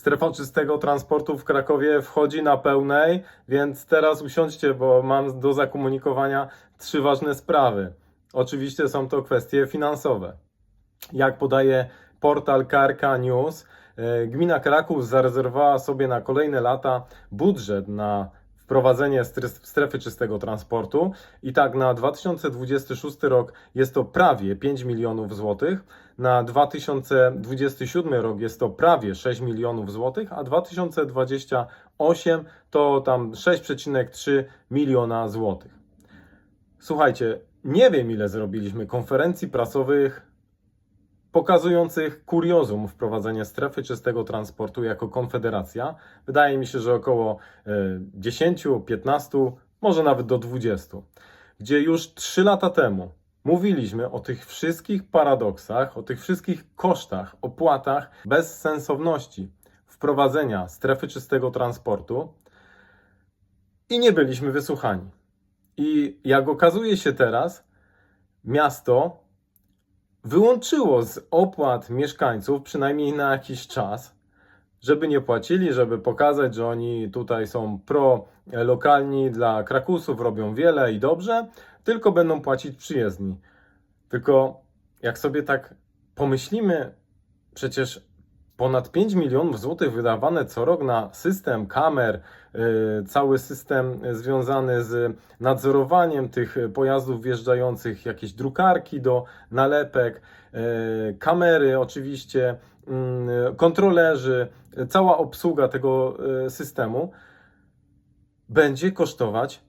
Strefa czystego transportu w Krakowie wchodzi na pełnej, więc teraz usiądźcie, bo mam do zakomunikowania trzy ważne sprawy. Oczywiście są to kwestie finansowe. Jak podaje portal KRK News, e, gmina Kraków zarezerwowała sobie na kolejne lata budżet na wprowadzenie stre- strefy czystego transportu i tak na 2026 rok jest to prawie 5 milionów złotych, na 2027 rok jest to prawie 6 milionów złotych, a 2028 to tam 6,3 miliona złotych. Słuchajcie, nie wiem ile zrobiliśmy konferencji prasowych pokazujących kuriozum wprowadzenia strefy czystego transportu jako konfederacja. Wydaje mi się, że około e, 10, 15, może nawet do 20, gdzie już 3 lata temu mówiliśmy o tych wszystkich paradoksach, o tych wszystkich kosztach, opłatach, bezsensowności wprowadzenia strefy czystego transportu i nie byliśmy wysłuchani. I jak okazuje się teraz, miasto wyłączyło z opłat mieszkańców, przynajmniej na jakiś czas, żeby nie płacili, żeby pokazać, że oni tutaj są pro-lokalni dla Krakusów, robią wiele i dobrze, tylko będą płacić przyjezdni. Tylko jak sobie tak pomyślimy, przecież ponad 5 milionów złotych wydawane co rok na system kamer, yy, cały system związany z nadzorowaniem tych pojazdów wjeżdżających, jakieś drukarki do nalepek, yy, kamery oczywiście, yy, kontrolerzy, cała obsługa tego systemu będzie kosztować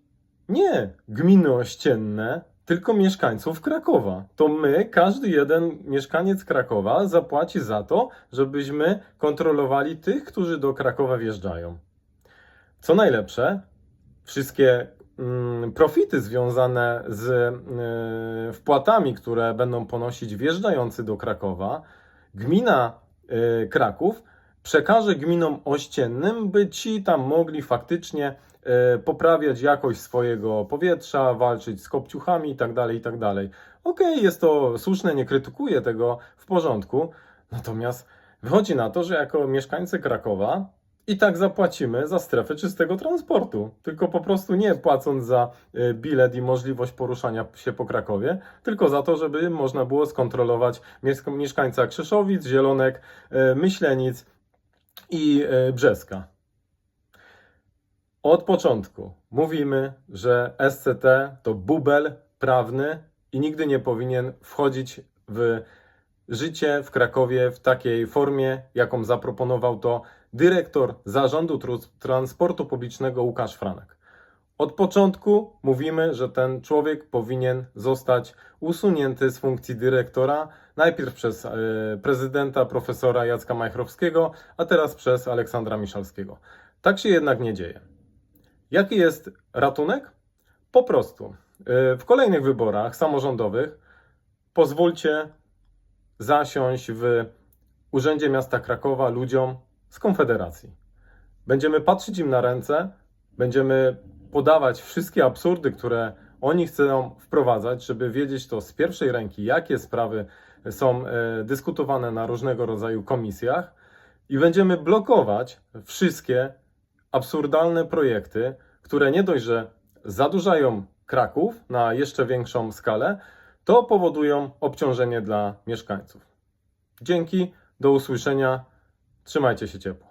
nie gminy ościenne, tylko mieszkańców Krakowa. To my, każdy jeden mieszkaniec Krakowa zapłaci za to, żebyśmy kontrolowali tych, którzy do Krakowa wjeżdżają. Co najlepsze, wszystkie mm, profity związane z y, wpłatami, które będą ponosić wjeżdżający do Krakowa, gmina y, Kraków przekaże gminom ościennym, by ci tam mogli faktycznie poprawiać jakość swojego powietrza, walczyć z kopciuchami itd. itd. Okej, jest to słuszne, nie krytykuję tego, w porządku. Natomiast wychodzi na to, że jako mieszkańcy Krakowa i tak zapłacimy za strefę czystego transportu. Tylko po prostu nie płacąc za e, bilet i możliwość poruszania się po Krakowie, tylko za to, żeby można było skontrolować mies- mieszkańca Krzeszowic, Zielonek, e, Myślenic i e, Brzeska. Od początku mówimy, że SCT to bubel prawny i nigdy nie powinien wchodzić w życie w Krakowie w takiej formie, jaką zaproponował to dyrektor Zarządu Transportu Publicznego Łukasz Franek. Od początku mówimy, że ten człowiek powinien zostać usunięty z funkcji dyrektora, najpierw przez e, prezydenta profesora Jacka Majchrowskiego, a teraz przez Aleksandra Miszalskiego. Tak się jednak nie dzieje. Jaki jest ratunek? Po prostu e, w kolejnych wyborach samorządowych pozwólcie zasiąść w Urzędzie Miasta Krakowa ludziom z Konfederacji. Będziemy patrzeć im na ręce, będziemy podawać wszystkie absurdy, które oni chcą wprowadzać, żeby wiedzieć to z pierwszej ręki, jakie sprawy są e, dyskutowane na różnego rodzaju komisjach i będziemy blokować wszystkie absurdalne projekty, które nie dość, że zadłużają Kraków na jeszcze większą skalę, to powodują obciążenie dla mieszkańców. Dzięki, do usłyszenia, trzymajcie się ciepło.